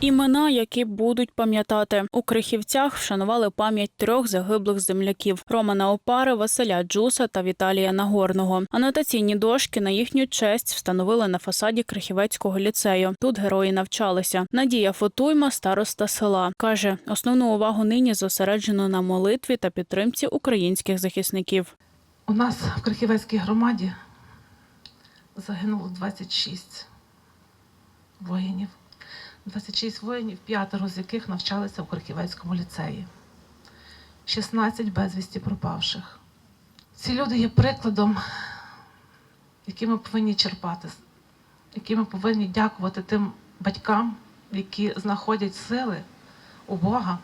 Імена, які будуть пам'ятати у Крихівцях, вшанували пам'ять трьох загиблих земляків: Романа Опари, Василя Джуса та Віталія Нагорного. Анотаційні дошки на їхню честь встановили на фасаді Крихівецького ліцею. Тут герої навчалися. Надія Фотуйма, староста села, каже: основну увагу нині зосереджено на молитві та підтримці українських захисників. У нас в Крихівецькій громаді загинуло 26 воїнів. 26 воїнів, п'ятеро з яких навчалися в Крихівецькому ліцеї. 16 безвісті пропавших. Ці люди є прикладом, який ми повинні черпати, який ми повинні дякувати тим батькам, які знаходять сили у Бога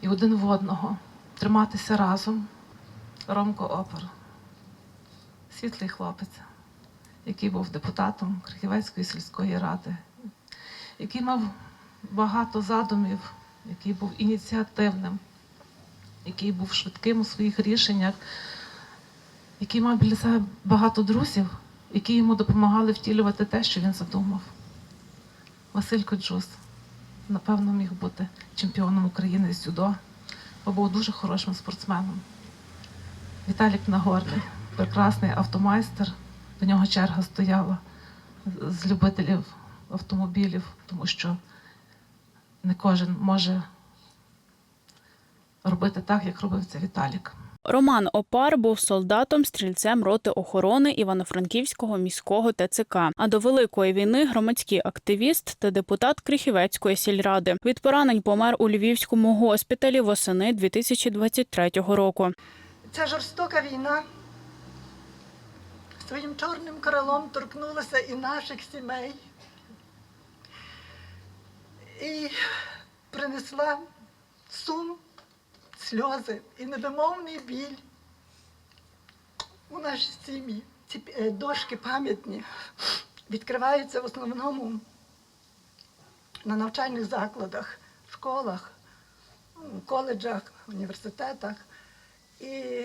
і один в одного, триматися разом. Ромко Опер, світлий хлопець, який був депутатом Крихівецької сільської ради, який мав багато задумів, який був ініціативним, який був швидким у своїх рішеннях, який мав біля себе багато друзів, які йому допомагали втілювати те, що він задумав. Василько Джус, напевно, міг бути чемпіоном України з дзюдо, бо був дуже хорошим спортсменом. Віталік Нагорний, прекрасний автомайстер. До нього черга стояла з любителів автомобілів, тому що не кожен може робити так, як робив це Віталік. Роман Опар був солдатом, стрільцем роти охорони Івано-Франківського міського ТЦК. А до великої війни громадський активіст та депутат Крихівецької сільради. Від поранень помер у львівському госпіталі восени 2023 року. Ця жорстока війна своїм чорним крилом торкнулася і наших сімей, і принесла сум, сльози і невимовний біль у наші сім'ї. Ці е, дошки пам'ятні відкриваються в основному на навчальних закладах, школах, коледжах, університетах. І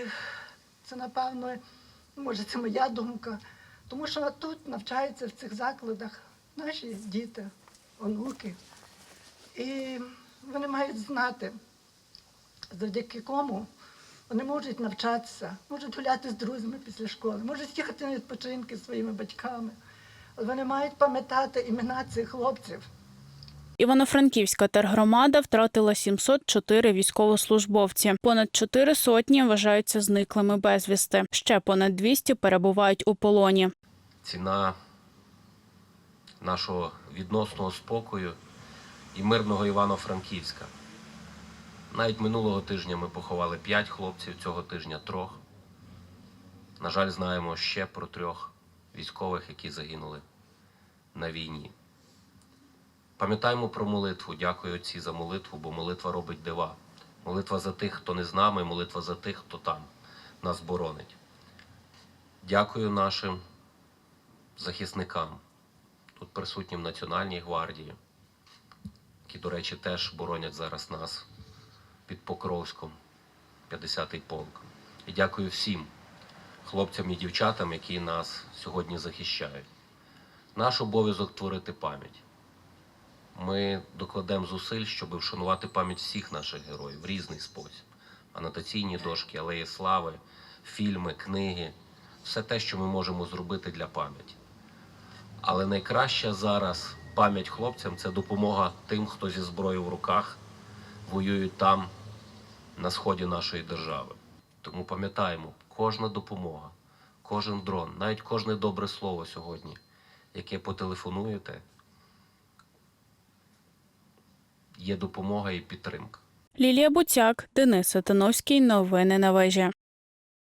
це, напевно, може, це моя думка, тому що тут навчаються в цих закладах наші діти, онуки. І вони мають знати, завдяки кому вони можуть навчатися, можуть гуляти з друзями після школи, можуть їхати на відпочинки зі своїми батьками. Але вони мають пам'ятати імена цих хлопців. Івано-Франківська тергромада втратила 704 військовослужбовці. Понад чотири сотні вважаються зниклими безвісти. Ще понад 200 перебувають у полоні. ціна нашого відносного спокою і мирного Івано-Франківська. Навіть минулого тижня ми поховали п'ять хлопців, цього тижня трьох. На жаль, знаємо ще про трьох військових, які загинули на війні. Пам'ятаємо про молитву. Дякую Отці за молитву, бо молитва робить дива. Молитва за тих, хто не з нами, молитва за тих, хто там нас боронить. Дякую нашим захисникам, тут присутнім Національній гвардії, які, до речі, теж боронять зараз нас під Покровськом, 50-й полк. І дякую всім хлопцям і дівчатам, які нас сьогодні захищають. Наш обов'язок творити пам'ять. Ми докладемо зусиль, щоб вшанувати пам'ять всіх наших героїв в різний спосіб. Анотаційні дошки, алеї слави, фільми, книги все те, що ми можемо зробити для пам'яті. Але найкраща зараз пам'ять хлопцям це допомога тим, хто зі зброєю в руках воюють там, на сході нашої держави. Тому пам'ятаємо, кожна допомога, кожен дрон, навіть кожне добре слово сьогодні, яке потелефонуєте, є допомога і підтримка. Лілія Буцяк, Денис Сатановський. Новини на вежі.